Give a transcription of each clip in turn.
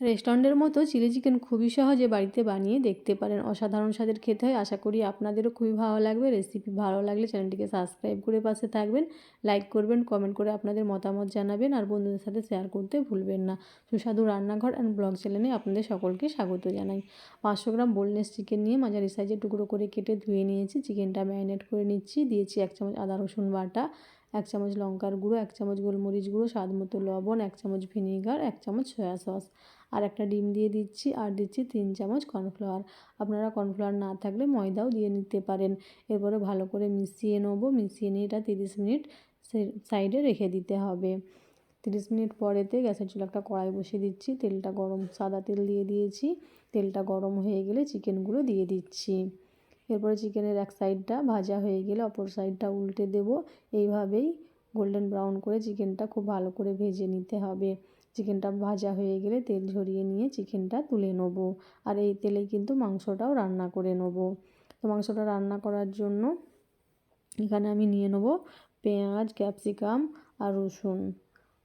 রেস্টুরেন্টের মতো chilli chicken খুবই সহজে বাড়িতে বানিয়ে দেখতে পারেন। অসাধারণ স্বাদের খেতে হয়। আশা করি আপনাদেরও খুবই ভালো লাগবে। রেসিপি ভালো লাগলে চ্যানেলটিকে সাবস্ক্রাইব করে পাশে থাকবেন। লাইক করবেন কমেন্ট করে আপনাদের মতামত জানাবেন আর বন্ধুদের সাথে শেয়ার করতে ভুলবেন না। সুস্বাদু রান্নাঘর অ্যান্ড ব্লগ চ্যানেলে আপনাদের সকলকে স্বাগত জানাই। পাঁচশো গ্রাম বোনলেস চিকেন নিয়ে মাঝারি সাইজের টুকরো করে কেটে ধুয়ে নিয়েছি। চিকেনটা ম্যারিনেট করে নিচ্ছি। দিয়েছি এক চামচ আদা রসুন বাটা। এক চামচ লঙ্কার গুঁড়ো, এক চামচ গোলমরিচ গুঁড়ো, স্বাদ মতো লবণ, এক চামচ ভিনিগার, এক চামচ সয়া সস। আর একটা ডিম দিয়ে দিচ্ছি, আর দিচ্ছি তিন চামচ কর্নফ্লাওয়ার। আপনারা কর্নফ্লাওয়ার না থাকলে ময়দাও দিয়ে নিতে পারেন। এরপরে ভালো করে মিশিয়ে নেব। মিশিয়ে নিয়ে এটা তিরিশ মিনিট সাইডে রেখে দিতে হবে। তিরিশ মিনিট পরেতে গ্যাসের চুলে একটা কড়াই বসিয়ে দিচ্ছি। তেলটা গরম, সাদা তেল দিয়ে দিয়েছি। তেলটা গরম হয়ে গেলে চিকেনগুলো দিয়ে দিচ্ছি। এরপরে চিকেনের এক সাইডটা ভাজা হয়ে গেলে অপর সাইডটা উল্টে দেব। এইভাবেই গোল্ডেন ব্রাউন করে চিকেনটা খুব ভালো করে ভেজে নিতে হবে। চিকেনটা ভাজা হয়ে গেলে তেল ঝরিয়ে নিয়ে চিকেনটা তুলে নেব। আর এই তেলেই কিন্তু মাংসটাও রান্না করে নেব। তো মাংসটা রান্না করার জন্য এখানে আমি নিয়ে নেব পেঁয়াজ, ক্যাপসিকাম আর রসুন।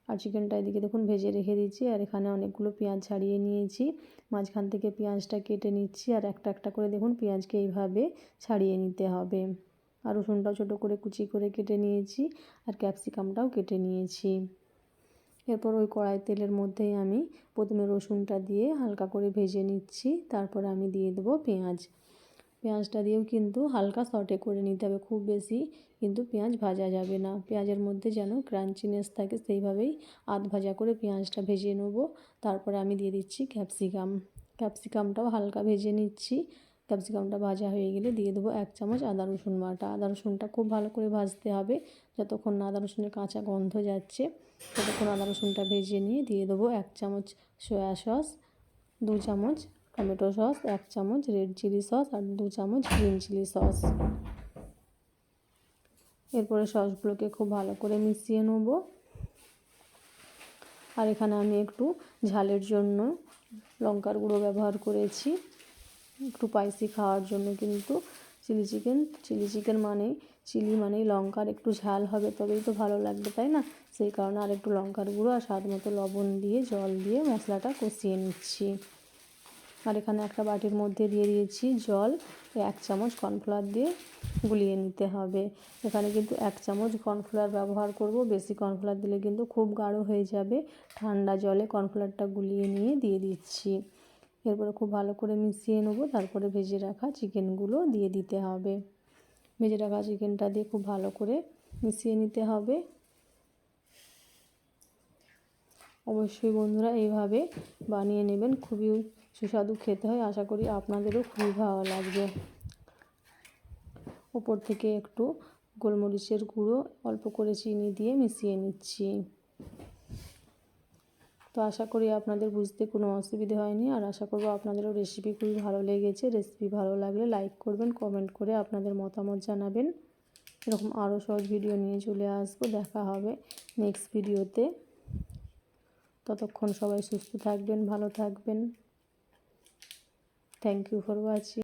আর চিকেনটা এদিকে দেখুন ভেজে রেখে দিচ্ছি আর এখানে অনেকগুলো পেঁয়াজ ছাড়িয়ে নিয়েছি। মাঝখান থেকে পেঁয়াজটা কেটে নিচ্ছি, আর একটা একটা করে দেখুন পেঁয়াজকে এইভাবে ছাড়িয়ে নিতে হবে। আর রসুনটাও ছোটো করে কুচি করে কেটে নিয়েছি, আর ক্যাপসিকামটাও কেটে নিয়েছি। এরপর ওই কড়াই তেলের মধ্যেই আমি প্রথমে রসুনটা দিয়ে হালকা করে ভেজে নিচ্ছি, তারপর আমি দিয়ে দেবো পেঁয়াজ। পেঁয়াজটা দিয়েও কিন্তু হালকা সটে করে নিতে হবে, খুব বেশি কিন্তু পেঁয়াজ ভাজা যাবে না। পেঁয়াজের মধ্যে যেন ক্রাঞ্চিনেস থাকে সেইভাবেই আধ ভাজা করে পেঁয়াজটা ভেজে নেব। তারপরে আমি দিয়ে দিচ্ছি ক্যাপসিকাম ক্যাপসিকামটাও হালকা ভেজে নিচ্ছি। ক্যাপসিকামটা ভাজা হয়ে গেলে দিয়ে দেবো এক চামচ আদা রসুন বাটা। আদা রসুনটা খুব ভালো করে ভাজতে হবে যতক্ষণ না আদা রসুনের কাঁচা গন্ধ যাচ্ছে। ততক্ষণ আদা রসুনটা ভেজে নিয়ে দিয়ে দেবো এক চামচ সয়া সস দু চামচ টমেটো সস, এক চামচ রেড চিলি সস আর দু চামচ গ্রিন চিলি সস। এরপরে সসগুলোকে খুব ভালো করে মিশিয়ে নেব। আর এখানে আমি একটু ঝালের জন্য লঙ্কার গুঁড়ো ব্যবহার করেছি। একটু স্পাইসি খাওয়ার জন্য কিন্তু চিলি চিকেন চিলি চিকেন মানেই, চিলি মানেই লঙ্কার একটু ঝাল হবে তবেই তো ভালো লাগবে, তাই না? সেই কারণে আর একটু লঙ্কার গুঁড়ো আর স্বাদ মতো লবণ দিয়ে, জল দিয়ে মশলাটা কষিয়ে নিচ্ছি। আর এখানে একটা বাটির মধ্যে দিয়ে দিয়েছি জল, এক চামচ কর্নফ্লাওয়ার দিয়ে গুলিয়ে নিতে হবে। এখানে কিন্তু এক চামচ কর্নফ্লাওয়ার ব্যবহার করব। বেশি কর্নফ্লাওয়ার দিলে কিন্তু খুব গাঢ় হয়ে যাবে। ঠান্ডা জলে কর্নফ্লাওয়ারটা গুলিয়ে নিয়ে দিয়ে দিচ্ছি। এরপরে খুব ভালো করে মিশিয়ে নেব। তারপরে ভেজে রাখা চিকেনগুলো দিয়ে দিতে হবে। ভেজে রাখা চিকেনটা দিয়ে খুব ভালো করে মিশিয়ে নিতে হবে। অবশ্যই বন্ধুরা এইভাবে বানিয়ে নেবেন। খুবই সুস্বাদু খেতে হয়। আশা করি আপনাদেরও খুবই ভালো লাগবে। ওপর থেকে একটু গোলমরিচের গুঁড়ো, অল্প করে চিনি দিয়ে মিশিয়ে নিচ্ছি। তো আশা করি আপনাদের বুঝতে কোনো অসুবিধে হয়নি। আর আশা করব আপনাদেরও রেসিপি খুবই ভালো লেগেছে। রেসিপি ভালো লাগলে লাইক করবেন কমেন্ট করে আপনাদের মতামত জানাবেন। এরকম আরও সহজ ভিডিও নিয়ে চলে আসব। দেখা হবে নেক্সট ভিডিওতে ততক্ষণ সবাই সুস্থ থাকবেন ভালো থাকবেন। Thank you for watching